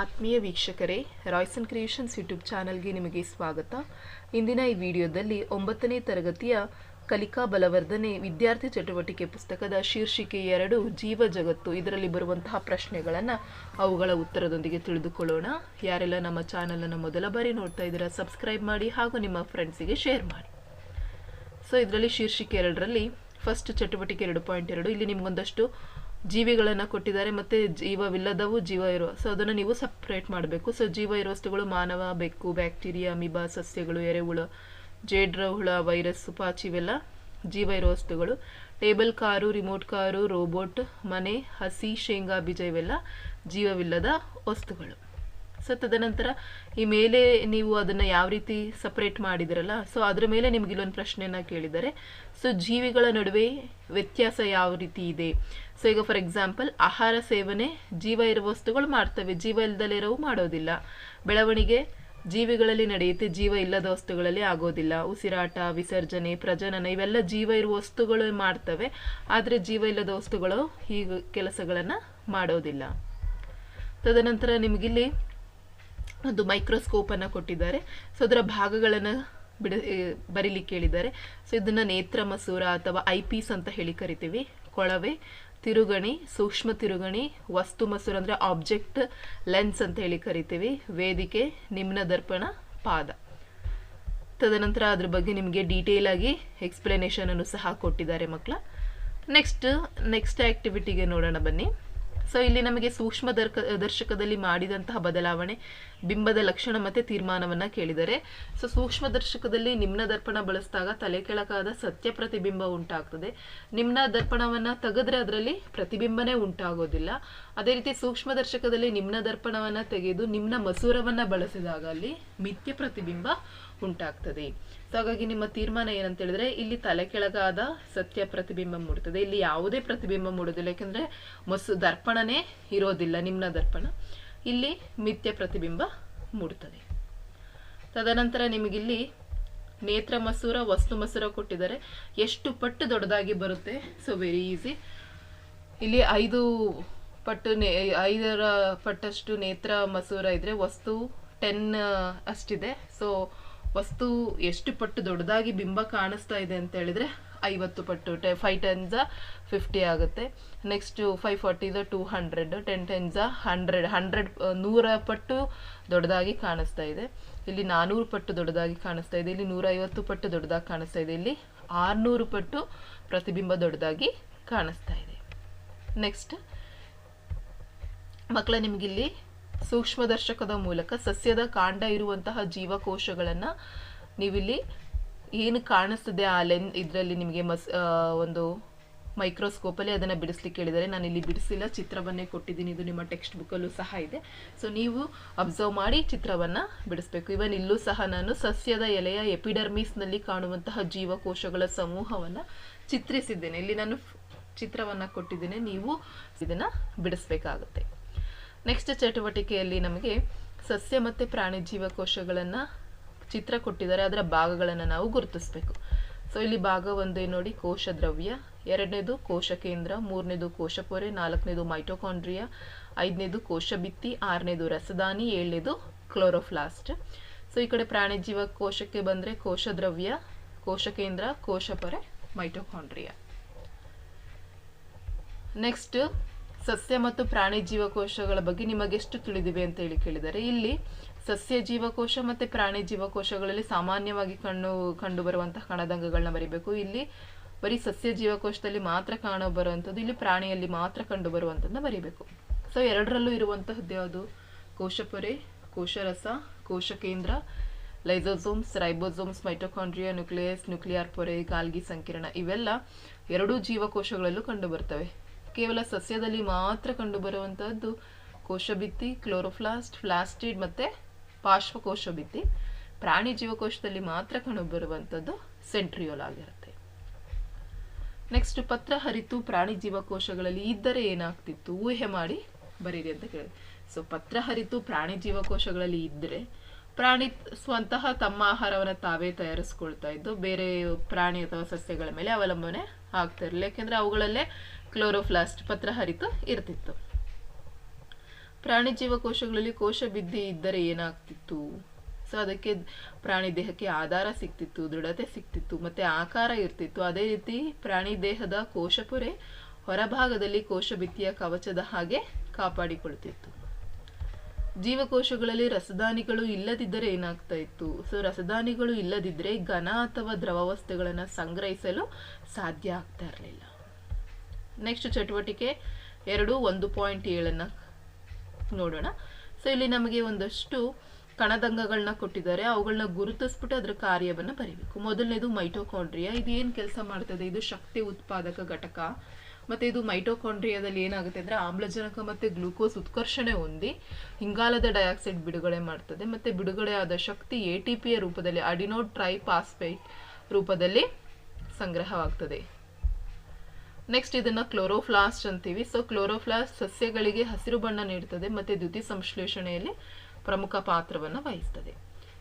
ಆತ್ಮೀಯ ವೀಕ್ಷಕರೇ Royson creations YouTube ಚಾನಲ್ಗೆ ನಿಮಗೆ ಸ್ವಾಗತ. ಇಂದಿನ ಈ ವಿಡಿಯೋದಲ್ಲಿ ಒಂಬತ್ತನೇ ತರಗತಿಯ ಕಲಿಕಾ ಬಲವರ್ಧನೆ ವಿದ್ಯಾರ್ಥಿ ಚಟುವಟಿಕೆ ಪುಸ್ತಕದ ಶೀರ್ಷಿಕೆ ಎರಡು, ಜೀವ ಜಗತ್ತು, ಇದರಲ್ಲಿ ಬರುವಂತಹ ಪ್ರಶ್ನೆಗಳನ್ನು ಅವುಗಳ ಉತ್ತರದೊಂದಿಗೆ ತಿಳಿದುಕೊಳ್ಳೋಣ. ಯಾರೆಲ್ಲ ನಮ್ಮ ಚಾನಲನ್ನು ಮೊದಲ ಬಾರಿ ನೋಡ್ತಾ ಇದ್ದೀರಾ, ಸಬ್ಸ್ಕ್ರೈಬ್ ಮಾಡಿ ಹಾಗೂ ನಿಮ್ಮ ಫ್ರೆಂಡ್ಸಿಗೆ ಶೇರ್ ಮಾಡಿ. ಸೊ ಇದರಲ್ಲಿ ಶೀರ್ಷಿಕೆ ಎರಡರಲ್ಲಿ ಫಸ್ಟ್ ಚಟುವಟಿಕೆ ಎರಡು ಪಾಯಿಂಟ್ ಎರಡು, ಇಲ್ಲಿ ನಿಮ್ಗೊಂದಷ್ಟು ಜೀವಿಗಳನ್ನು ಕೊಟ್ಟಿದ್ದಾರೆ ಮತ್ತು ಜೀವವಿಲ್ಲದವು ಜೀವ ಇರುವ ಸೊ ಅದನ್ನು ನೀವು ಸಪ್ರೇಟ್ ಮಾಡಬೇಕು. ಸೊ ಜೀವ ಇರುವ ವಸ್ತುಗಳು ಮಾನವ, ಬೆಕ್ಕು ಬ್ಯಾಕ್ಟೀರಿಯಾ ಅಮಿಬಾ ಸಸ್ಯಗಳು, ಎರೆಹುಳ, ಜೇಡ್ರ ಹುಳ ವೈರಸ್ ಪಾಚಿ ಇವೆಲ್ಲ ಜೀವ ಇರುವ ವಸ್ತುಗಳು. Table car remote car robot ಮನೆ, ಹಸಿ, ಶೇಂಗಾ, ಬೀಜ ಇವೆಲ್ಲ ಜೀವವಿಲ್ಲದ ವಸ್ತುಗಳು. ಸೊ ತದನಂತರ ಈ ಮೇಲೆ ನೀವು ಅದನ್ನು ಯಾವ ರೀತಿ ಸಪ್ರೇಟ್ ಮಾಡಿದಿರಲ್ಲ ಸೊ ಅದರ ಮೇಲೆ ನಿಮ್ಗೆ ಇಲ್ಲೊಂದು ಪ್ರಶ್ನೆಯನ್ನು ಕೇಳಿದ್ದಾರೆ. ಸೊ ಜೀವಿಗಳ ನಡುವೆ ವ್ಯತ್ಯಾಸ ಯಾವ ರೀತಿ ಇದೆ? ಸೊ ಈಗ ಫಾರ್ ಎಕ್ಸಾಂಪಲ್ ಆಹಾರ ಸೇವನೆ ಜೀವ ಇರುವ ವಸ್ತುಗಳು ಮಾಡ್ತವೆ, ಜೀವ ಇಲ್ಲದಲ್ಲಿರೋವು ಮಾಡೋದಿಲ್ಲ. ಬೆಳವಣಿಗೆ ಜೀವಿಗಳಲ್ಲಿ ನಡೆಯುತ್ತೆ, ಜೀವ ಇಲ್ಲದ ವಸ್ತುಗಳಲ್ಲಿ ಆಗೋದಿಲ್ಲ. ಉಸಿರಾಟ, ವಿಸರ್ಜನೆ, ಪ್ರಜನನ ಇವೆಲ್ಲ ಜೀವ ಇರುವ ವಸ್ತುಗಳು ಮಾಡ್ತವೆ, ಆದರೆ ಜೀವ ಇಲ್ಲದ ವಸ್ತುಗಳು ಈ ಕೆಲಸಗಳನ್ನು ಮಾಡೋದಿಲ್ಲ. ತದನಂತರ ನಿಮಗಿಲ್ಲಿ ಒಂದು ಮೈಕ್ರೋಸ್ಕೋಪ್ ಅನ್ನು ಕೊಟ್ಟಿದ್ದಾರೆ. ಸೊ, ಅದರ ಭಾಗಗಳನ್ನು ಬಿಡ ಬರೀಲಿಕ್ಕೆ ಹೇಳಿದ್ದಾರೆ. ಸೊ, ಇದನ್ನ ನೇತ್ರ, ಮಸೂರ ಅಥವಾ ಐ ಪೀಸ್ ಅಂತ ಹೇಳಿ ಕರಿತೀವಿ. ಕೊಳವೆ, ತಿರುಗಣಿ, ಸೂಕ್ಷ್ಮ ತಿರುಗಣಿ, ವಸ್ತು ಮಸೂರ ಅಂದರೆ ಆಬ್ಜೆಕ್ಟ್ ಲೆನ್ಸ್ ಅಂತ ಹೇಳಿ ಕರಿತೀವಿ. ವೇದಿಕೆ, ನಿಮ್ನ ದರ್ಪಣ, ಪಾದ. ತದನಂತರ ಅದ್ರ ಬಗ್ಗೆ ನಿಮಗೆ ಡೀಟೇಲ್ ಆಗಿ ಎಕ್ಸ್ಪ್ಲನೇಷನ್ ಅನ್ನು ಸಹ ಕೊಟ್ಟಿದ್ದಾರೆ ಮಕ್ಕಳ ನೆಕ್ಸ್ಟ್ ನೆಕ್ಸ್ಟ್ ಆ್ಯಕ್ಟಿವಿಟಿಗೆ ನೋಡೋಣ ಬನ್ನಿ. ಸೊ ಇಲ್ಲಿ ನಮಗೆ ಸೂಕ್ಷ್ಮ ದರ್ಕ, ದರ್ಶಕದಲ್ಲಿ ಮಾಡಿದಂತಹ ಬದಲಾವಣೆ, ಬಿಂಬದ ಲಕ್ಷಣ ಮತ್ತೆ ತೀರ್ಮಾನವನ್ನು ಕೇಳಿದರೆ. ಸೊ ಸೂಕ್ಷ್ಮ ದರ್ಶಕದಲ್ಲಿ ನಿಮ್ನ ದರ್ಪಣ ಬಳಸಿದಾಗ ತಲೆ ಕೆಳಕಾದ ಸತ್ಯ ಪ್ರತಿಬಿಂಬ ಉಂಟಾಗ್ತದೆ. ನಿಮ್ನ ದರ್ಪಣವನ್ನ ತೆಗೆದ್ರೆ ಅದರಲ್ಲಿ ಪ್ರತಿಬಿಂಬನೇ ಉಂಟಾಗೋದಿಲ್ಲ. ಅದೇ ರೀತಿ ಸೂಕ್ಷ್ಮ ದರ್ಶಕದಲ್ಲಿ ನಿಮ್ನ ದರ್ಪಣವನ್ನ ತೆಗೆದು ನಿಮ್ನ ಮಸೂರವನ್ನ ಬಳಸಿದಾಗ ಅಲ್ಲಿ ಮಿಥ್ಯ ಪ್ರತಿಬಿಂಬ ಉಂಟಾಗ್ತದೆ. ಸೊ ಹಾಗಾಗಿ ನಿಮ್ಮ ತೀರ್ಮಾನ ಏನಂತ ಹೇಳಿದ್ರೆ, ಇಲ್ಲಿ ತಲೆ ಕೆಳಗಾದ ಸತ್ಯ ಪ್ರತಿಬಿಂಬ ಮೂಡುತ್ತದೆ. ಇಲ್ಲಿ ಯಾವುದೇ ಪ್ರತಿಬಿಂಬ ಮೂಡೋದಿಲ್ಲ ಯಾಕಂದ್ರೆ ಮಸು, ದರ್ಪಣನೇ ಇರೋದಿಲ್ಲ, ನಿಮ್ನ ದರ್ಪಣ. ಇಲ್ಲಿ ಮಿಥ್ಯ ಪ್ರತಿಬಿಂಬ ಮೂಡುತ್ತದೆ. ತದನಂತರ ನಿಮಗಿಲ್ಲಿ ನೇತ್ರ ಮಸೂರ, ವಸ್ತು ಮಸೂರ ಕೊಟ್ಟಿದ್ದಾರೆ. ಎಷ್ಟು ಪಟ್ಟು ದೊಡ್ಡದಾಗಿ ಬರುತ್ತೆ? ಸೊ ವೆರಿ ಈಸಿ ಇಲ್ಲಿ ಐದು ಪಟ್ಟು ನೇ, ಐದರ ಪಟ್ಟಷ್ಟು ನೇತ್ರ ಮಸೂರ ಇದ್ರೆ ವಸ್ತು ಟೆನ್ ಅಷ್ಟಿದೆ. ಸೊ ವಸ್ತು ಎಷ್ಟು ಪಟ್ಟು ದೊಡ್ಡದಾಗಿ ಬಿಂಬ ಕಾಣಿಸ್ತಾ ಇದೆ ಅಂತ ಹೇಳಿದ್ರೆ ಐವತ್ತು ಪಟ್ಟು. ಟೆ ಫೈವ್ ಟೆನ್ಸ ಫಿಫ್ಟಿ ಆಗುತ್ತೆ. Next five ಫಾರ್ಟಿದ two hundred ten tens hundred hundred ನೂರ ಪಟ್ಟು ದೊಡ್ಡದಾಗಿ ಕಾಣಿಸ್ತಾ ಇದೆ. ಇಲ್ಲಿ ನಾನ್ನೂರು ಪಟ್ಟು ದೊಡ್ಡದಾಗಿ ಕಾಣಿಸ್ತಾ ಇದೆ. ಇಲ್ಲಿ ನೂರೈವತ್ತು ಪಟ್ಟು ದೊಡ್ಡದಾಗಿ ಕಾಣಿಸ್ತಾ ಇದೆ. ಇಲ್ಲಿ ಆರುನೂರು ಪಟ್ಟು ಪ್ರತಿಬಿಂಬ ದೊಡ್ಡದಾಗಿ ಕಾಣಿಸ್ತಾ ಇದೆ. ನೆಕ್ಸ್ಟ್ ಮಕ್ಕಳ ನಿಮಗಿಲ್ಲಿ ಸೂಕ್ಷ್ಮದರ್ಶಕದ ಮೂಲಕ ಸಸ್ಯದ ಕಾಂಡ ಇರುವಂತಹ ಜೀವಕೋಶಗಳನ್ನು ನೀವಿಲ್ಲಿ ಏನು ಕಾಣಿಸ್ತದೆ ಆ ಲೆನ್ ಇದರಲ್ಲಿ ನಿಮಗೆ ಮಸ್ ಒಂದು ಮೈಕ್ರೋಸ್ಕೋಪಲ್ಲಿ ಅದನ್ನು ಬಿಡಿಸ್ಲಿಕ್ಕೆ ಹೇಳಿದರೆ ನಾನು ಇಲ್ಲಿ ಬಿಡಿಸಿಲ್ಲ, ಚಿತ್ರವನ್ನೇ ಕೊಟ್ಟಿದ್ದೀನಿ. ಇದು ನಿಮ್ಮ ಟೆಕ್ಸ್ಟ್ ಬುಕ್ಕಲ್ಲೂ ಸಹ ಇದೆ. ಸೊ ನೀವು ಅಬ್ಸರ್ವ್ ಮಾಡಿ ಚಿತ್ರವನ್ನು ಬಿಡಿಸ್ಬೇಕು. ಇವನ್ ಇಲ್ಲೂ ಸಹ ನಾನು ಸಸ್ಯದ ಎಲೆಯ ಎಪಿಡರ್ಮಿಸ್ನಲ್ಲಿ ಕಾಣುವಂತಹ ಜೀವಕೋಶಗಳ ಸಮೂಹವನ್ನು ಚಿತ್ರಿಸಿದ್ದೇನೆ. ಇಲ್ಲಿ ನಾನು ಚಿತ್ರವನ್ನು ಕೊಟ್ಟಿದ್ದೇನೆ. ನೀವು ಇದನ್ನು ಬಿಡಿಸ್ಬೇಕಾಗುತ್ತೆ. ನೆಕ್ಸ್ಟ್ ಚಟುವಟಿಕೆಯಲ್ಲಿ ನಮಗೆ ಸಸ್ಯ ಮತ್ತು ಪ್ರಾಣಿ ಜೀವಕೋಶಗಳನ್ನು ಚಿತ್ರ ಕೊಟ್ಟಿದ್ದಾರೆ. ಅದರ ಭಾಗಗಳನ್ನು ನಾವು ಗುರುತಿಸಬೇಕು. ಸೊ ಇಲ್ಲಿ ಭಾಗ ಒಂದೇ ನೋಡಿ. ಕೋಶ ದ್ರವ್ಯ ಎರಡನೇದು ಕೋಶ ಕೇಂದ್ರ. ಮೂರನೇದು ಕೋಶಪೊರೆ ನಾಲ್ಕನೇದು ಮೈಟೋಕಾಂಡ್ರಿಯಾ ಐದನೇದು ಕೋಶ ಭಿತ್ತಿ. ಆರನೇದು ರಸದಾನಿ ಏಳನೇದು ಕ್ಲೋರೋಫ್ಲಾಸ್ಟ್ ಸೊ ಈ ಕಡೆ ಪ್ರಾಣಿ ಜೀವಕೋಶಕ್ಕೆ ಬಂದರೆ ಕೋಶ ದ್ರವ್ಯ ಕೋಶ ಕೇಂದ್ರ ಕೋಶಪೊರೆ ಮೈಟೋಕಾಂಡ್ರಿಯಾ ನೆಕ್ಸ್ಟ್ ಸಸ್ಯ ಮತ್ತು ಪ್ರಾಣಿ ಜೀವಕೋಶಗಳ ಬಗ್ಗೆ ನಿಮಗೆಷ್ಟು ತಿಳಿದಿವೆ ಅಂತ ಹೇಳಿ ಕೇಳಿದರೆ, ಇಲ್ಲಿ ಸಸ್ಯ ಜೀವಕೋಶ ಮತ್ತು ಪ್ರಾಣಿ ಜೀವಕೋಶಗಳಲ್ಲಿ ಸಾಮಾನ್ಯವಾಗಿ ಕಂಡು ಬರುವಂತಹ ಕಣದಂಗಗಳನ್ನ ಬರಿಬೇಕು. ಇಲ್ಲಿ ಬರೀ ಸಸ್ಯ ಜೀವಕೋಶದಲ್ಲಿ ಮಾತ್ರ ಕಾಣ ಬರುವಂಥದ್ದು ಇಲ್ಲಿ ಪ್ರಾಣಿಯಲ್ಲಿ ಮಾತ್ರ ಕಂಡು ಬರುವಂಥದ್ದನ್ನ ಬರಿಬೇಕು. ಸೊ ಎರಡರಲ್ಲೂ ಇರುವಂತಹದ್ದು ಯಾವುದು? ಕೋಶಪೊರೆ, ಕೋಶರಸ ಕೋಶ ಕೇಂದ್ರ lysosomes, ribosomes, mitochondria, nucleus, nuclear ಪೊರೆ, ಗಾಲ್ಗಿ ಸಂಕೀರ್ಣ ಇವೆಲ್ಲ ಎರಡೂ ಜೀವಕೋಶಗಳಲ್ಲೂ ಕಂಡು ಬರ್ತವೆ. ಕೇವಲ ಸಸ್ಯದಲ್ಲಿ ಮಾತ್ರ ಕಂಡುಬರುವಂತಹದ್ದು ಕೋಶಭಿತ್ತಿ ಕ್ಲೋರೋಫ್ಲಾಸ್ಟ್, ಫ್ಲಾಸ್ಟಿಡ್ ಮತ್ತೆ ಪಾರ್ಶ್ವಕೋಶ ಭಿತ್ತಿ ಪ್ರಾಣಿ ಜೀವಕೋಶದಲ್ಲಿ ಮಾತ್ರ ಕಂಡುಬರುವಂಥದ್ದು ಸೆಂಟ್ರಿಯೋಲ್ ಆಗಿರುತ್ತೆ. ನೆಕ್ಸ್ಟ್ ಪತ್ರ, ಹರಿತು ಪ್ರಾಣಿ ಜೀವಕೋಶಗಳಲ್ಲಿ ಇದ್ದರೆ ಏನಾಗ್ತಿತ್ತು? ಊಹೆ ಮಾಡಿ ಬರೀರಿ ಅಂತ ಕೇಳಿ ಸೊ ಪತ್ರ, ಹರಿತು ಪ್ರಾಣಿ ಜೀವಕೋಶಗಳಲ್ಲಿ ಇದ್ದರೆ ಪ್ರಾಣಿ ಸ್ವಂತಹ ತಮ್ಮ ಆಹಾರವನ್ನು ತಾವೇ ತಯಾರಿಸ್ಕೊಳ್ತಾ ಇದ್ದು, ಬೇರೆ ಪ್ರಾಣಿ ಅಥವಾ ಸಸ್ಯಗಳ ಮೇಲೆ ಅವಲಂಬನೆ ಆಗ್ತಾ ಇರಲಿಲ್ಲ. ಯಾಕೆಂದ್ರೆ ಅವುಗಳಲ್ಲೇ ಕ್ಲೋರೋಫ್ಲಾಸ್ಟ್ ಪತ್ರ ಹರಿತು ಇರ್ತಿತ್ತು. ಪ್ರಾಣಿ ಜೀವಕೋಶಗಳಲ್ಲಿ ಕೋಶ ಬಿದ್ದಿ ಇದ್ದರೆ ಏನಾಗ್ತಿತ್ತು? ಸೊ, ಅದಕ್ಕೆ ಪ್ರಾಣಿ ದೇಹಕ್ಕೆ ಆಧಾರ ಸಿಗ್ತಿತ್ತು, ದೃಢತೆ ಸಿಗ್ತಿತ್ತು, ಮತ್ತೆ ಆಕಾರ ಇರ್ತಿತ್ತು. ಅದೇ ರೀತಿ ಪ್ರಾಣಿ ದೇಹದ ಕೋಶಪೊರೆ ಹೊರಭಾಗದಲ್ಲಿ ಕೋಶ ಭಿತ್ತಿಯ ಕವಚದ ಹಾಗೆ ಕಾಪಾಡಿಕೊಳ್ತಿತ್ತು. ಜೀವಕೋಶಗಳಲ್ಲಿ ರಸದಾನಿಗಳು ಇಲ್ಲದಿದ್ದರೆ ಏನಾಗ್ತಾ ಇತ್ತು? ಸೊ ರಸದಾನಿಗಳು ಇಲ್ಲದಿದ್ದರೆ ಘನ ಅಥವಾ ದ್ರವ ವಸ್ತುಗಳನ್ನು ಸಂಗ್ರಹಿಸಲು ಸಾಧ್ಯ ಆಗ್ತಾ ಇರಲಿಲ್ಲ. ನೆಕ್ಸ್ಟ್ ಚಟುವಟಿಕೆ ಎರಡು, ಒಂದು ಪಾಯಿಂಟ್ ಏಳನ್ನು ನೋಡೋಣ. ಸೊ ಇಲ್ಲಿ ನಮಗೆ ಒಂದಷ್ಟು ಕಣದಂಗಗಳನ್ನ ಕೊಟ್ಟಿದ್ದಾರೆ. ಅವುಗಳನ್ನ ಗುರುತಿಸ್ಬಿಟ್ಟು ಅದರ ಕಾರ್ಯವನ್ನು ಬರೀಬೇಕು. ಮೊದಲನೇದು ಮೈಟೋಕಾಂಡ್ರಿಯಾ ಇದು ಏನು ಕೆಲಸ ಮಾಡ್ತದೆ? ಇದು ಶಕ್ತಿ ಉತ್ಪಾದಕ ಘಟಕ. ಮತ್ತು ಇದು ಮೈಟೋಕಾಂಡ್ರಿಯಾದಲ್ಲಿ ಏನಾಗುತ್ತೆ ಅಂದರೆ ಆಮ್ಲಜನಕ ಮತ್ತು ಗ್ಲೂಕೋಸ್ ಉತ್ಕರ್ಷಣೆ ಹೊಂದಿ ಹಿಂಗಾಲದ ಡೈಆಕ್ಸೈಡ್ ಬಿಡುಗಡೆ ಮಾಡ್ತದೆ. ಮತ್ತು ಆದ ಶಕ್ತಿ ಎ ಟಿ ಪಿಯ ರೂಪದಲ್ಲಿ ಅಡಿನೋ ಟ್ರೈಪಾಸ್ಪೇಟ್ ರೂಪದಲ್ಲಿ ಸಂಗ್ರಹವಾಗ್ತದೆ. ನೆಕ್ಸ್ಟ್ ಇದನ್ನ ಕ್ಲೋರೋಫ್ಲಾಸ್ಟ್ ಅಂತೀವಿ. ಸೊ ಕ್ಲೋರೋಫ್ಲಾಸ್ಟ್ ಸಸ್ಯಗಳಿಗೆ ಹಸಿರು ಬಣ್ಣ ನೀಡುತ್ತದೆ ಮತ್ತೆ ದ್ಯುತಿ ಸಂಶ್ಲೇಷಣೆಯಲ್ಲಿ ಪ್ರಮುಖ ಪಾತ್ರವನ್ನು ವಹಿಸ್ತದೆ.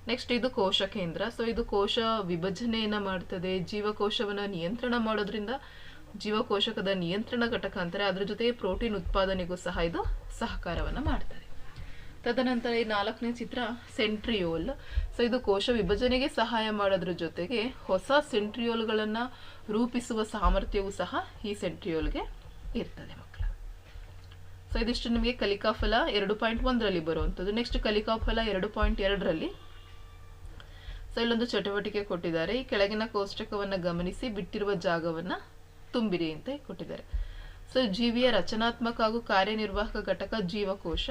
ನೆಕ್ಸ್ಟ್ ಇದು ಕೋಶ ಕೇಂದ್ರ. ಸೊ ಇದು ಕೋಶ ವಿಭಜನೆಯನ್ನ ಮಾಡ್ತದೆ, ಜೀವಕೋಶವನ್ನ ನಿಯಂತ್ರಣ ಮಾಡೋದ್ರಿಂದ ಜೀವಕೋಶಕದ ನಿಯಂತ್ರಣ ಘಟಕ ಅಂತಾರೆ. ಅದ್ರ ಜೊತೆಗೆ ಪ್ರೋಟೀನ್ ಉತ್ಪಾದನೆಗೂ ಸಹ ಇದು ಸಹಕಾರವನ್ನು ಮಾಡ್ತದೆ. ತದನಂತರ ಈ ನಾಲ್ಕನೇ ಚಿತ್ರ ಸೆಂಟ್ರಿಯೋಲ್. ಸೊ ಇದು ಕೋಶ ವಿಭಜನೆಗೆ ಸಹಾಯ ಮಾಡೋದ್ರ ಜೊತೆಗೆ ಹೊಸ ಸೆಂಟ್ರಿಯೋಲ್ಗಳನ್ನ ರೂಪಿಸುವ ಸಾಮರ್ಥ್ಯವೂ ಸಹ ಈ ಸೆಂಟ್ರಿಯೋಲ್ಗೆ ಇರ್ತದೆ ಮಕ್ಕಳ. ಸೊ ಇದಿಷ್ಟು ನಿಮಗೆ ಕಲಿಕಾಫಲ ಎರಡು ಪಾಯಿಂಟ್ ಒಂದರಲ್ಲಿ ಬರುವಂಥದ್ದು. ನೆಕ್ಸ್ಟ್ ಕಲಿಕಾಫಲ ಎರಡು ಪಾಯಿಂಟ್ ಎರಡರಲ್ಲಿ. ಸೊ ಇಲ್ಲೊಂದು ಚಟುವಟಿಕೆ ಕೊಟ್ಟಿದ್ದಾರೆ. ಈ ಕೆಳಗಿನ ಕೋಷ್ಟಕವನ್ನು ಗಮನಿಸಿ, ಬಿಟ್ಟಿರುವ ಜಾಗವನ್ನು ತುಂಬಿರಿ ಅಂತ ಕೊಟ್ಟಿದ್ದಾರೆ. ಸೊ ಜೀವಿಯ ರಚನಾತ್ಮಕ ಹಾಗೂ ಕಾರ್ಯನಿರ್ವಾಹಕ ಘಟಕ ಜೀವಕೋಶ.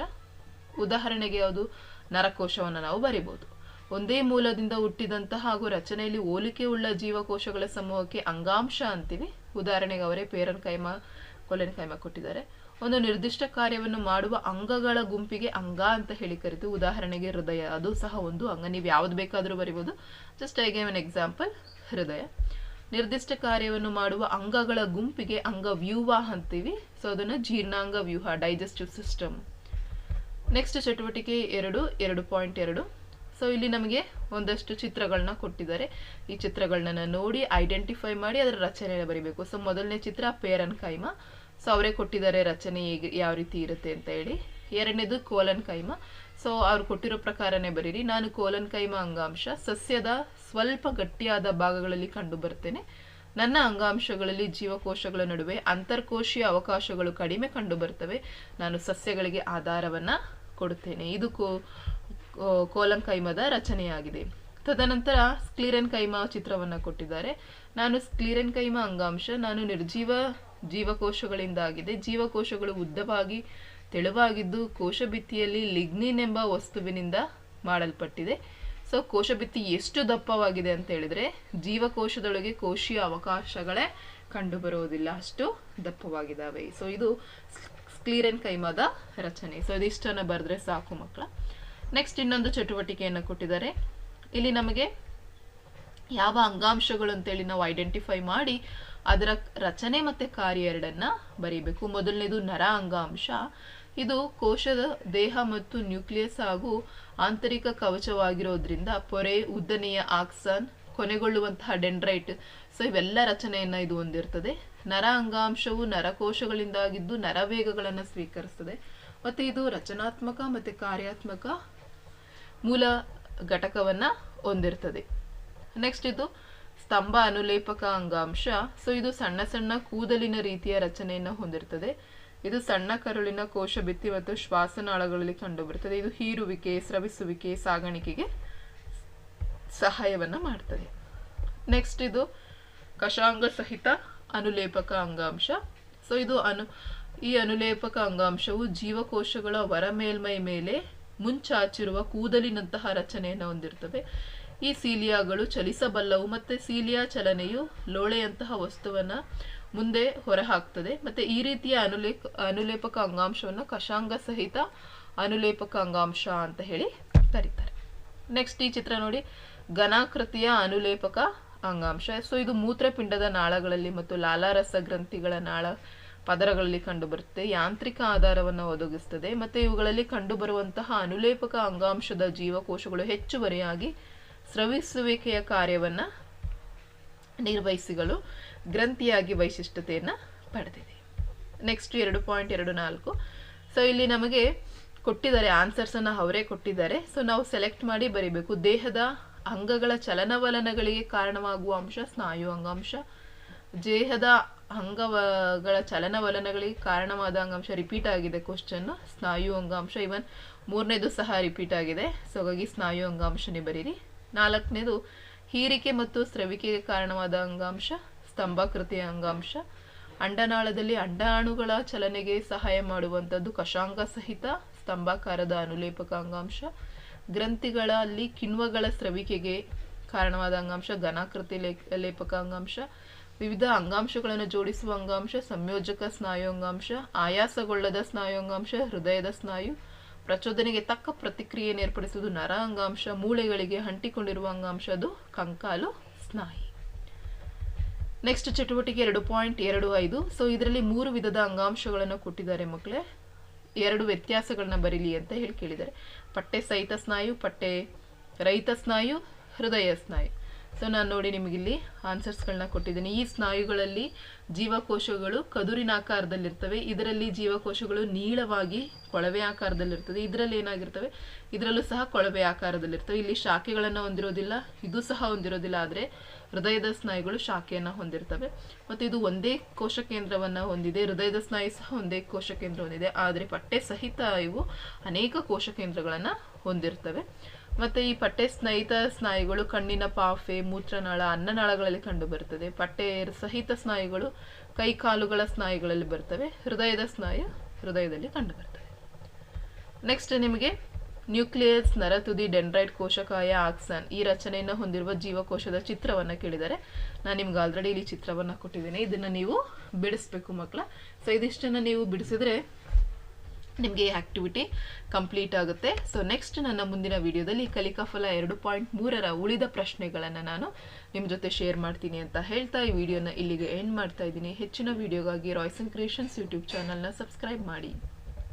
ಉದಾಹರಣೆಗೆ ಯಾವುದು ನರಕೋಶವನ್ನು ನಾವು ಬರಿಬಹುದು ಒಂದೇ ಮೂಲದಿಂದ ಹುಟ್ಟಿದಂತಹ ಹಾಗೂ ರಚನೆಯಲ್ಲಿ ಹೋಲಿಕೆ ಉಳ್ಳ ಜೀವಕೋಶಗಳ ಸಮೂಹಕ್ಕೆ ಅಂಗಾಂಶ ಅಂತೀವಿ. ಉದಾಹರಣೆಗೆ ಅವರೇ ಪೇರನ್ ಕೈಮ, ಕೊಲೆನ್ ಕೈಮ ಕೊಟ್ಟಿದ್ದಾರೆ. ಒಂದು ನಿರ್ದಿಷ್ಟ ಕಾರ್ಯವನ್ನು ಮಾಡುವ ಅಂಗಗಳ ಗುಂಪಿಗೆ ಅಂಗ ಅಂತ ಹೇಳಿ ಕರಿತು. ಉದಾಹರಣೆಗೆ ಹೃದಯ. ಅದು ಸಹ ಒಂದು ಅಂಗ. ನೀವು ಯಾವ್ದು ಬೇಕಾದರೂ ಬರಿಬೋದು. Just I gave an example ಹೃದಯ. ನಿರ್ದಿಷ್ಟ ಕಾರ್ಯವನ್ನು ಮಾಡುವ ಅಂಗಗಳ ಗುಂಪಿಗೆ ಅಂಗ ವ್ಯೂಹ ಅಂತೀವಿ. ಸೊ ಅದನ್ನು ಜೀರ್ಣಾಂಗ ವ್ಯೂಹ ಡೈಜೆಸ್ಟಿವ್ ಸಿಸ್ಟಮ್ ನೆಕ್ಸ್ಟ್ ಚಟುವಟಿಕೆ ಎರಡು ಎರಡು ಪಾಯಿಂಟ್ ಎರಡು. ಸೊ ಇಲ್ಲಿ ನಮಗೆ ಒಂದಷ್ಟು ಚಿತ್ರಗಳನ್ನ ಕೊಟ್ಟಿದ್ದಾರೆ. ಈ ಚಿತ್ರಗಳನ್ನ ನೋಡಿ ಐಡೆಂಟಿಫೈ ಮಾಡಿ ಅದರ ರಚನೆ ಬರೀಬೇಕು. ಸೊ ಮೊದಲನೇ ಚಿತ್ರ ಪೇರನ್ ಕೈಮ. ಸೊ ಅವರೇ ಕೊಟ್ಟಿದ್ದಾರೆ ರಚನೆ ಯಾವ ರೀತಿ ಇರುತ್ತೆ ಅಂತ ಹೇಳಿ. ಎರಡನೇದು ಕೋಲನ್ ಕೈಮ. ಸೊ ಅವ್ರು ಕೊಟ್ಟಿರೋ ಪ್ರಕಾರನೇ ಬರೀರಿ. ನಾನು ಕೋಲನ್ ಕೈಮ ಅಂಗಾಂಶ ಸಸ್ಯದ ಸ್ವಲ್ಪ ಗಟ್ಟಿಯಾದ ಭಾಗಗಳಲ್ಲಿ ಕಂಡು ಬರ್ತೇನೆ. ನನ್ನ ಅಂಗಾಂಶಗಳಲ್ಲಿ ಜೀವಕೋಶಗಳ ನಡುವೆ ಅಂತರ್ಕೋಶೀಯ ಅವಕಾಶಗಳು ಕಡಿಮೆ ಕಂಡು ಬರ್ತವೆ. ನಾನು ಸಸ್ಯಗಳಿಗೆ ಆಧಾರವನ್ನ ಕೊಡುತ್ತೇನೆ. ಇದು ಕೋ ಕೋಲನ್ ಕೈಮದ ರಚನೆಯಾಗಿದೆ. ತದನಂತರ ಸ್ಕ್ಲೀರನ್ ಕೈಮ ಚಿತ್ರವನ್ನು ಕೊಟ್ಟಿದ್ದಾರೆ. ನಾನು ಸ್ಕ್ಲೀರನ್ ಕೈಮ ಅಂಗಾಂಶ, ನಾನು ನಿರ್ಜೀವ ಜೀವಕೋಶಗಳಿಂದಾಗಿದೆ. ಜೀವಕೋಶಗಳು ಉದ್ದವಾಗಿ ತೆಳುವಾಗಿದ್ದು ಕೋಶಭಿತ್ತಿಯಲ್ಲಿ ಲಿಗ್ನಿನ್ ಎಂಬ ವಸ್ತುವಿನಿಂದ ಮಾಡಲ್ಪಟ್ಟಿದೆ. ಸೊ ಕೋಶಭಿತ್ತಿ ಎಷ್ಟು ದಪ್ಪವಾಗಿದೆ ಅಂತ ಹೇಳಿದ್ರೆ, ಜೀವಕೋಶದೊಳಗೆ ಕೋಶೀಯ ಅವಕಾಶಗಳೇ ಕಂಡುಬರುವುದಿಲ್ಲ. ಅಷ್ಟು ದಪ್ಪವಾಗಿದ್ದಾವೆ. ಸೊ ಇದು ಸ್ಕ್ಲೀರನ್ ಕೈಮದ ರಚನೆ. ಸೊ ಇದಿಷ್ಟನ್ನು ಬರೆದ್ರೆ ಸಾಕು ಮಕ್ಕಳ. ನೆಕ್ಸ್ಟ್ ಇನ್ನೊಂದು ಚಟುವಟಿಕೆಯನ್ನು ಕೊಟ್ಟಿದ್ದಾರೆ. ಇಲ್ಲಿ ನಮಗೆ ಯಾವ ಅಂಗಾಂಶಗಳು ಅಂತೇಳಿ ನಾವು ಐಡೆಂಟಿಫೈ ಮಾಡಿ, ಅದರ ರಚನೆ ಮತ್ತು ಕಾರ್ಯ ಎರಡನ್ನ ಬರೀಬೇಕು. ಮೊದಲನೇದು ನರ ಅಂಗಾಂಶ. ಇದು ಕೋಶದ ದೇಹ ಮತ್ತು ನ್ಯೂಕ್ಲಿಯಸ್ ಹಾಗೂ ಆಂತರಿಕ ಕವಚವಾಗಿರೋದ್ರಿಂದ ಪೊರೆ, ಉದ್ದನೆಯ ಆಕ್ಸನ್, ಕೊನೆಗೊಳ್ಳುವಂತಹ ಡೆಂಡ್ರೈಟ್, ಸೊ ಇವೆಲ್ಲ ರಚನೆಯನ್ನು ಇದು ಹೊಂದಿರ್ತದೆ. ನರ ಅಂಗಾಂಶವು ನರಕೋಶಗಳಿಂದಾಗಿದ್ದು ನರವೇಗಗಳನ್ನು ಸ್ವೀಕರಿಸ್ತದೆ. ಮತ್ತು ಇದು ರಚನಾತ್ಮಕ ಮತ್ತು ಕಾರ್ಯಾತ್ಮಕ ಮೂಲ ಘಟಕವನ್ನು ಹೊಂದಿರ್ತದೆ. ನೆಕ್ಸ್ಟ್ ಇದು ಸ್ತಂಭ ಅನುಲೇಪಕ ಅಂಗಾಂಶ. ಸೊ ಇದು ಸಣ್ಣ ಸಣ್ಣ ಕೂದಲಿನ ರೀತಿಯ ರಚನೆಯನ್ನು ಹೊಂದಿರ್ತದೆ. ಇದು ಸಣ್ಣ ಕರುಳಿನ ಕೋಶ ಭಿತ್ತಿ ಮತ್ತು ಶ್ವಾಸನಾಳಗಳಲ್ಲಿ ಕಂಡುಬರುತ್ತದೆ ಇದು ಹೀರುವಿಕೆ, ಸ್ರವಿಸುವಿಕೆ, ಸಾಗಾಣಿಕೆಗೆ ಸಹಾಯವನ್ನು ಮಾಡ್ತದೆ. ನೆಕ್ಸ್ಟ್ ಇದು ಕಷಾಂಗ ಸಹಿತ ಅನುಲೇಪಕ ಅಂಗಾಂಶ. ಸೊ ಇದು ಅನು ಈ ಅನುಲೇಪಕ ಅಂಗಾಂಶವು ಜೀವಕೋಶಗಳ ಹೊರ ಮೇಲ್ಮೈ ಮೇಲೆ ಮುಂಚಾಚಿರುವ ಕೂದಲಿನಂತಹ ರಚನೆಯನ್ನು ಹೊಂದಿರ್ತವೆ. ಈ ಸೀಲಿಯಾಗಳು ಚಲಿಸಬಲ್ಲವು ಮತ್ತೆ ಸೀಲಿಯಾ ಚಲನೆಯು ಲೋಳೆಯಂತಹ ವಸ್ತುವನ್ನ ಮುಂದೆ ಹೊರಹಾಕ್ತದೆ. ಮತ್ತೆ ಈ ರೀತಿಯ ಅನುಲೇಪ ಅನುಲೇಪಕ ಅಂಗಾಂಶವನ್ನು ಕಷಾಂಗ ಸಹಿತ ಅನುಲೇಪಕ ಅಂಗಾಂಶ ಅಂತ ಹೇಳಿ ಕರೀತಾರೆ. ನೆಕ್ಸ್ಟ್ ಈ ಚಿತ್ರ ನೋಡಿ. ಘನಾಕೃತಿಯ ಅನುಲೇಪಕ ಅಂಗಾಂಶ. ಸೊ ಇದು ಮೂತ್ರಪಿಂಡದ ನಾಳಗಳಲ್ಲಿ ಮತ್ತು ಲಾಲಾರಸ ಗ್ರಂಥಿಗಳ ನಾಳ ಪದರಗಳಲ್ಲಿ ಕಂಡುಬರುತ್ತೆ. ಯಾಂತ್ರಿಕ ಆಧಾರವನ್ನು ಒದಗಿಸ್ತದೆ. ಮತ್ತೆ ಇವುಗಳಲ್ಲಿ ಕಂಡುಬರುವಂತಹ ಅನುಲೇಪಕ ಅಂಗಾಂಶದ ಜೀವಕೋಶಗಳು ಹೆಚ್ಚುವರಿಯಾಗಿ ಸ್ರವಿಸುವಿಕೆಯ ಕಾರ್ಯವನ್ನ ನಿರ್ವಹಿಸಿಗಳು. ಗ್ರಂಥಿಯಾಗಿ ವೈಶಿಷ್ಟ್ಯತೆಯನ್ನು ಪಡೆದಿದೆ. ನೆಕ್ಸ್ಟ್ ಎರಡು ಪಾಯಿಂಟ್ ಎರಡು ನಾಲ್ಕು. ಸೊ ಇಲ್ಲಿ ನಮಗೆ ಕೊಟ್ಟಿದ್ದಾರೆ. ಆನ್ಸರ್ಸನ್ನು ಅವರೇ ಕೊಟ್ಟಿದ್ದಾರೆ. ಸೊ ನಾವು ಸೆಲೆಕ್ಟ್ ಮಾಡಿ ಬರೀಬೇಕು. ದೇಹದ ಅಂಗಗಳ ಚಲನವಲನಗಳಿಗೆ ಕಾರಣವಾಗುವ ಅಂಶ, ಸ್ನಾಯು ಅಂಗಾಂಶ. ದೇಹದ ಅಂಗಗಳ ಚಲನವಲನಗಳಿಗೆ ಕಾರಣವಾದ ಅಂಗಾಂಶ ರಿಪೀಟ್ ಆಗಿದೆ ಕ್ವಶನ್ ಸ್ನಾಯು ಅಂಗಾಂಶ ಇವನ್ ಮೂರನೇದು ಸಹ ರಿಪೀಟ್ ಆಗಿದೆ. ಸೊ ಹಾಗಾಗಿ ಸ್ನಾಯು ಅಂಗಾಂಶನೇ ಬರೀರಿ. ನಾಲ್ಕನೇದು, ಹೀರಿಕೆ ಮತ್ತು ಸ್ರವಿಕೆಗೆ ಕಾರಣವಾದ ಅಂಗಾಂಶ, ಸ್ತಂಭಾಕೃತಿಯ ಅಂಗಾಂಶ. ಅಂಡನಾಳದಲ್ಲಿ ಅಂಡಾಣುಗಳ ಚಲನೆಗೆ ಸಹಾಯ ಮಾಡುವಂಥದ್ದು ಕಷಾಂಗ ಸಹಿತ, ಸ್ತಂಭಾಕಾರದ ಅನುಲೇಪಕ ಅಂಗಾಂಶ. ಗ್ರಂಥಿಗಳಲ್ಲಿ ಕಿಣ್ವಗಳ ಸ್ರವಿಕೆಗೆ ಕಾರಣವಾದ ಅಂಗಾಂಶ ಘನಾಕೃತಿ ಲೇಪಕ ಅಂಗಾಂಶ. ವಿವಿಧ ಅಂಗಾಂಶಗಳನ್ನು ಜೋಡಿಸುವ ಅಂಗಾಂಶ, ಸಂಯೋಜಕ ಸ್ನಾಯು ಅಂಗಾಂಶ ಆಯಾಸಗೊಳ್ಳದ ಸ್ನಾಯು ಅಂಗಾಂಶ ಹೃದಯದ ಸ್ನಾಯು. ಪ್ರಚೋದನೆಗೆ ತಕ್ಕ ಪ್ರತಿಕ್ರಿಯೆ ಏರ್ಪಡಿಸುವುದು ನರ ಅಂಗಾಂಶ, ಮೂಳೆಗಳಿಗೆ ಅಂಟಿಕೊಂಡಿರುವ ಅಂಗಾಂಶ, ಅದು ಕಂಕಾಲು ಸ್ನಾಯು. ನೆಕ್ಸ್ಟ್ ಚಟುವಟಿಕೆ ಎರಡು ಪಾಯಿಂಟ್ ಎರಡು ಐದು. ಸೊ ಇದರಲ್ಲಿ ಮೂರು ವಿಧದ ಅಂಗಾಂಶಗಳನ್ನು ಕೊಟ್ಟಿದ್ದಾರೆ ಮಕ್ಕಳೇ. ಎರಡು ವ್ಯತ್ಯಾಸಗಳನ್ನ ಬರೀಲಿ ಅಂತ ಹೇಳಿ ಕೇಳಿದ್ದಾರೆ. ಪಟ್ಟೆ ಸಹಿತ ಸ್ನಾಯು, ಪಟ್ಟೆ ರಹಿತ ಸ್ನಾಯು, ಹೃದಯ ಸ್ನಾಯು. ಸೊ ನಾನು ನೋಡಿ ನಿಮಗಿಲ್ಲಿ ಆನ್ಸರ್ಸ್ಗಳನ್ನ ಕೊಟ್ಟಿದ್ದೀನಿ. ಈ ಸ್ನಾಯುಗಳಲ್ಲಿ ಜೀವಕೋಶಗಳು ಕದುರಿನ ಆಕಾರದಲ್ಲಿರ್ತವೆ ಇದರಲ್ಲಿ ಜೀವಕೋಶಗಳು ನೀಳವಾಗಿ ಕೊಳವೆ ಆಕಾರದಲ್ಲಿರ್ತದೆ. ಇದರಲ್ಲಿ ಏನಾಗಿರ್ತವೆ? ಇದರಲ್ಲೂ ಸಹ ಕೊಳವೆ ಆಕಾರದಲ್ಲಿರ್ತವೆ. ಇಲ್ಲಿ ಶಾಖೆಗಳನ್ನು ಹೊಂದಿರೋದಿಲ್ಲ, ಇದು ಸಹ ಹೊಂದಿರೋದಿಲ್ಲ, ಆದರೆ ಹೃದಯದ ಸ್ನಾಯುಗಳು ಶಾಖೆಯನ್ನು ಹೊಂದಿರ್ತವೆ. ಮತ್ತು ಇದು ಒಂದೇ ಕೋಶ ಕೇಂದ್ರವನ್ನು ಹೊಂದಿದೆ, ಹೃದಯದ ಸ್ನಾಯು ಸಹ ಒಂದೇ ಕೋಶ ಕೇಂದ್ರ ಹೊಂದಿದೆ ಆದರೆ ಪಟ್ಟೆ ಸಹಿತ ಇವು ಅನೇಕ ಕೋಶ ಕೇಂದ್ರಗಳನ್ನು ಹೊಂದಿರ್ತವೆ. ಮತ್ತು ಈ ಪಟ್ಟೆ ಸ್ನೇಹಿತ ಸ್ನಾಯುಗಳು, ಕಣ್ಣಿನ ಪಾಫೆ, ಮೂತ್ರನಾಳ, ಅನ್ನನಾಳಗಳಲ್ಲಿ ಕಂಡುಬರುತ್ತದೆ. ಪಟ್ಟೆ ಸಹಿತ ಸ್ನಾಯುಗಳು ಕೈ ಕಾಲುಗಳ ಸ್ನಾಯುಗಳಲ್ಲಿ ಬರ್ತವೆ ಹೃದಯದ ಸ್ನಾಯು ಹೃದಯದಲ್ಲಿ ಕಂಡುಬರ್ತವೆ ನೆಕ್ಸ್ಟ್ ನಿಮಗೆ ನ್ಯೂಕ್ಲಿಯಸ್, ನರತುದಿ, ಡೆಂಡ್ರೈಟ್, ಕೋಶಕಾಯ, ಆಕ್ಸನ್ ಈ ರಚನೆಯನ್ನು ಹೊಂದಿರುವ ಜೀವಕೋಶದ ಚಿತ್ರವನ್ನು ಕೇಳಿದರೆ ನಾನು ನಿಮ್ಗೆ ಆಲ್ರೆಡಿ ಇಲ್ಲಿ ಚಿತ್ರವನ್ನು ಕೊಟ್ಟಿದ್ದೀನಿ. ಇದನ್ನು ನೀವು ಬಿಡಿಸ್ಬೇಕು ಮಕ್ಕಳ ಸೊ ಇದಿಷ್ಟನ್ನು ನೀವು ಬಿಡಿಸಿದ್ರೆ ನಿಮಗೆ ಈ ಆಕ್ಟಿವಿಟಿ ಕಂಪ್ಲೀಟ್ ಆಗುತ್ತೆ. ಸೊ ನೆಕ್ಸ್ಟ್ ನನ್ನ ಮುಂದಿನ ವಿಡಿಯೋದಲ್ಲಿ ಕಲಿಕಾ ಫಲ ಎರಡು ಪಾಯಿಂಟ್ ಮೂರರ ಉಳಿದ ಪ್ರಶ್ನೆಗಳನ್ನು ನಾನು ನಿಮ್ಮ ಜೊತೆ ಶೇರ್ ಮಾಡ್ತೀನಿ ಅಂತ ಹೇಳ್ತಾ ಈ ವಿಡಿಯೋನ ಇಲ್ಲಿಗೆ ಎಂಡ್ ಮಾಡ್ತಾ ಇದ್ದೀನಿ. ಹೆಚ್ಚಿನ ವಿಡಿಯೋಗಾಗಿ ರಾಯ್ಸನ್ ಕ್ರಿಯೇಷನ್ಸ್ ಯೂಟ್ಯೂಬ್ ಚಾನಲ್ನ ಸಬ್ಸ್ಕ್ರೈಬ್ ಮಾಡಿ.